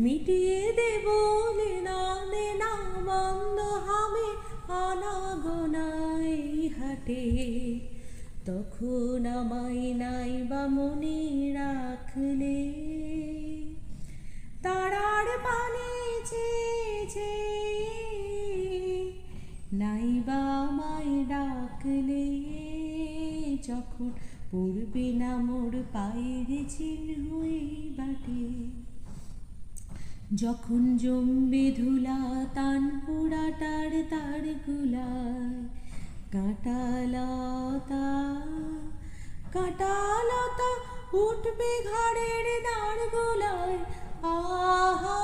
মিটিয়ে দেব লেনা দেনা বন্ধ হবে আনা গোনাই হাটে। তখন আমায় নাই বা মনে রাখলে। তারার পানে চেয়েছে, নাই বা আমায় ডাকলে। যখন পড়বে না মোর পায়ের চিহ্ন এই বাটে। যখন জমবে ধুলা তান পোড়াটার তার গুলায়, কাটালতা কাটালতা উঠবে ঘাড়ের দাঁড় গোলায়, আহা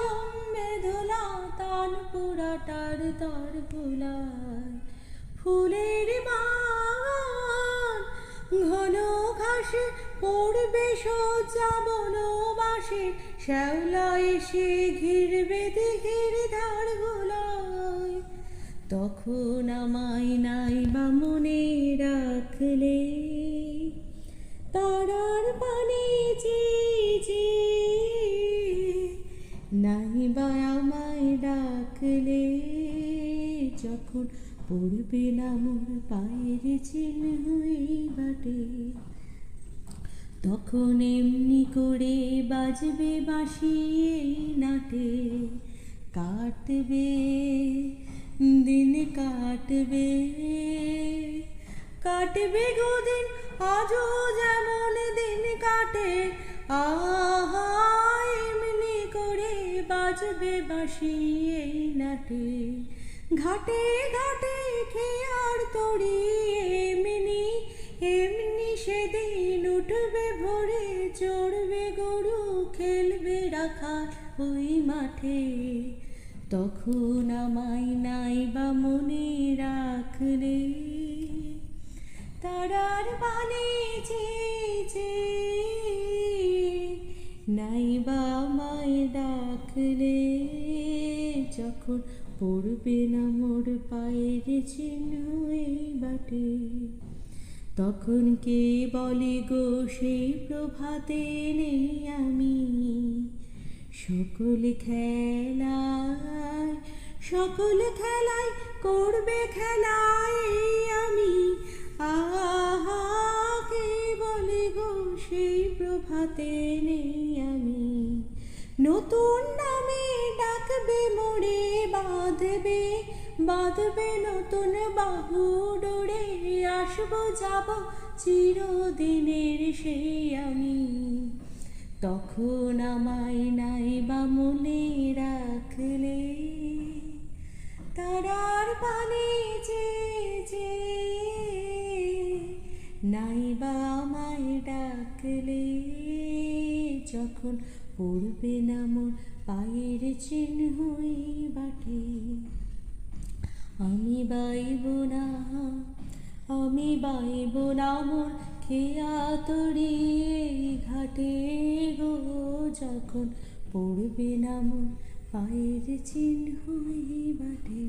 জমবে ধুলা তান পোড়াটার তার গুলায়, ফুলের বাগান ঘন ঘাসে পড়বে সজ্জা বনবাসে শ্যাওলা এসে ঘিরবে ধার গোলায় তখন আমায় নাই বা মনে রাখলে। তারার পানে চেয়েছে নাই বা আমায় ডাকলে। যখন পড়বে না মোর পায়ের চিহ্ন বাটে। তখন এমনি করে বাজবে বাঁশি নাটে কাটবে, দিন কাটবে কাটবে গোদিন আজও যেমন দিন কাটে। আহা, এমনি করে বাজবে বাঁশি এই নাটে ঘাটে ঘাটে খেয়ার তরি এমনি এমনি সেদিন উঠবে ভোরে, চড়বে গরু, খেলবে রাখা ওই মাঠে। তখন আমায় নাই বা মনে রাখলে। তারার বানে চেয়েছে নাই বা আমায় ডাকলে। যখন পড়বে না মোর পায়ের চিহ্ন এই বাটে। তখন কে বলে গো সেই প্রভাতে নেই আমি? সকল খেলায় সকল খেলায় করবে খেলায় আমি। আহা, কে বলে গো সেই প্রভাতে নেই আমি? নতুন নামে ডাকবে, মোড়ে বাঁধবে বাঁধবে নতুন বাহু ডোরে আসব যাব চিরদিনের সেই আমি। তখন আমায় নাই বা মনে রাখলে, তারার পানে যে যে নাই বা আমায় ডাকলে, যখন পড়বে না মোর পায়ের চিহ্নই বাটে আমি বাইব না, আমি বাইব না মোর খেয়া তরি ঘাটে গো, যখন পড়বে না মোর পায়ের চিহ্ন বাটে